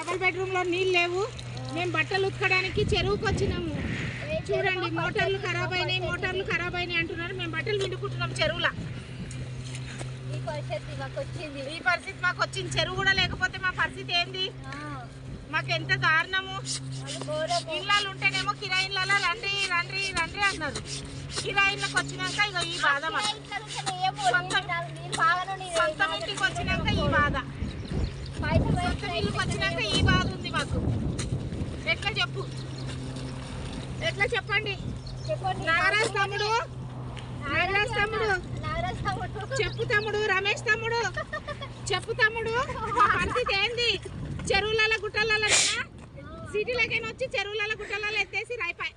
Double బెడ్రూమ్లో నీళ్ళు లేవు. మేము బట్టలు ఉతకడానికి చెరువుకి వచ్చినాము. చూడండి మోటార్లు ఖరాబ్ అయినాయి మోటార్లు ఖరాబ్ అయినాయి అంటున్నారు. మేము బట్టలు విండుకుంటున్నాం చెరువులో. ఈ పరిస్థితి మాకు వచ్చింది. ఈ పరిస్థితి మాకు వచ్చింది. చెరువు కూడా లేకపోతే మా పరిస్థితి ఏంది? మాకు ఎంత దారుణము. ఇళ్ళలు ఉంటేనేమో కిరాయిలలో రండి రండి రండి అన్నారు. కిరాయిలకు వచ్చినాక ఇక ఈ బాధ మాకు ఇంట్లో ఉంటేనే ఏమో సొంతం- నీళ్ళు నాకు నీళ్ళు బాగానే ఉన్నాయి. సొంత ఇంటికి వచ్చినాక ఈ బాధ ఇల్లుకి వచ్చినాక ఈ బాధ ఉంది మాకు. ఎట్లా చెప్పు? ఎట్లా చెప్పండి. నాగరాజ్ తమ్ముడు? నాగరాజ్ తమ్ముడు. చెప్పు తమ్ముడు రమేష్ తమ్ముడు. చెప్పు తమ్ముడు. పరిస్థితి ఏంది? చెరువులలో గుట్టలలో సిటీలకైనా వచ్చి చెరువులలో గుట్టలలో ఎత్తేసి రాయిపాయి.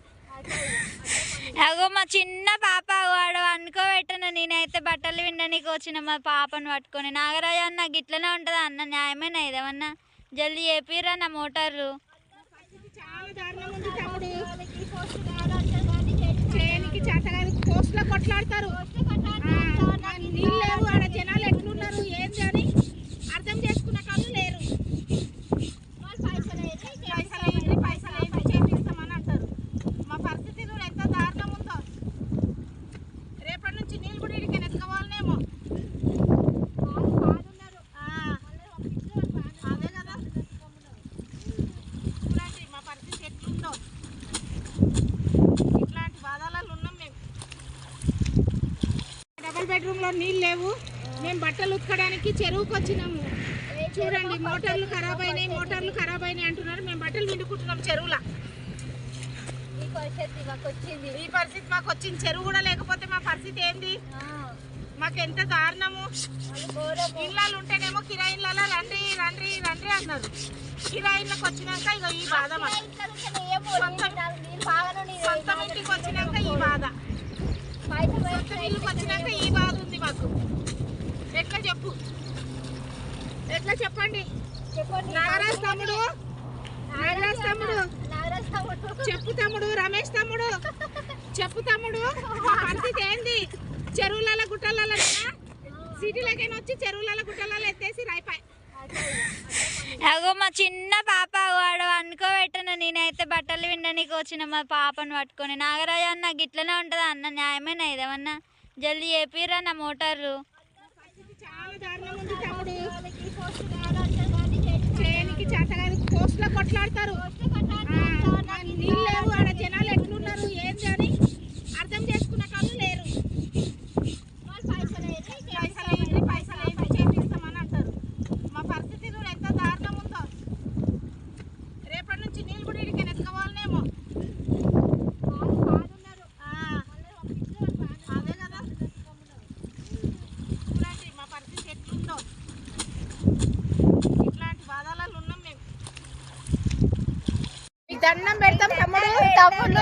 అగో మా చిన్న పాప వాడు నేనైతే బట్టలు వినడానికి వచ్చిన మా పాపను పట్టుకొని. నాగరాజు అన్న గిట్లనే ఉంటుంది అన్న న్యాయమేనా ఇదేమన్నా? జల్దీ చేపిరా నా మోటార్లు. చాలా డబుల్ బెడ్రూమ్లో నీళ్ళు లేవు. మేము బట్టలు ఉతకడానికి చెరువుకి వచ్చినాము. చూడండి మోటార్లు ఖరాబ్ అయినాయి మోటార్లు ఖరాబ్ అయినాయి అంటున్నారు. మేము బట్టలు విండుకుంటున్నాం చెరువులో. ఈ పరిస్థితి మాకు వచ్చింది. చెరువు కూడా లేకపోతే మా పరిస్థితి ఏంది? మాకు ఎంత దారుణము. ఇళ్ళలు ఉంటేనేమో కిరాయిలలో రండి రండి రండి అన్నారు. కిరాయిలకు వచ్చినాక ఇక ఈ బాధ. సొంత ఇంటికి వచ్చినాక ఈ బాధ బయట పోయి సొంత ఇల్లుకి వచ్చినాక ఈ బాధ ఉంది మాకు ఎట్లా చెప్పు ఎట్లా చెప్పండి? చెప్పండి. నాగరాజ్ తమ్ముడు? నాగరాజ్ తమ్ముడు? నాగరాజ్ తమ్ముడు. చెప్పు తమ్ముడు రమేష్ తమ్ముడు. చెప్పు తమ్ముడు. పరిస్థితి ఏంది? చెరువులలో గుట్టలలో సిటీలకైనా వచ్చి చెరువులలో గుట్టలలో ఎత్తేసి రాయిపాయి అగో మా చిన్న పాప వాడు అనుకోబెట్టను నేనైతే బట్టలు వినడానికి వచ్చిన మా పాపను పట్టుకొని. నాగరాజు అన్న గిట్లనే ఉంటుంది? అన్న న్యాయమేనా ఇదేమన్నా? జల్దీ చేపిరా నా మోటార్లు. చాలా దారుణం ఉంది తమ్ముడు కొట్లాడతారు. నీళ్ళు లేవు. దండం పెడతాం తమ్ముడు తమ్ముడు,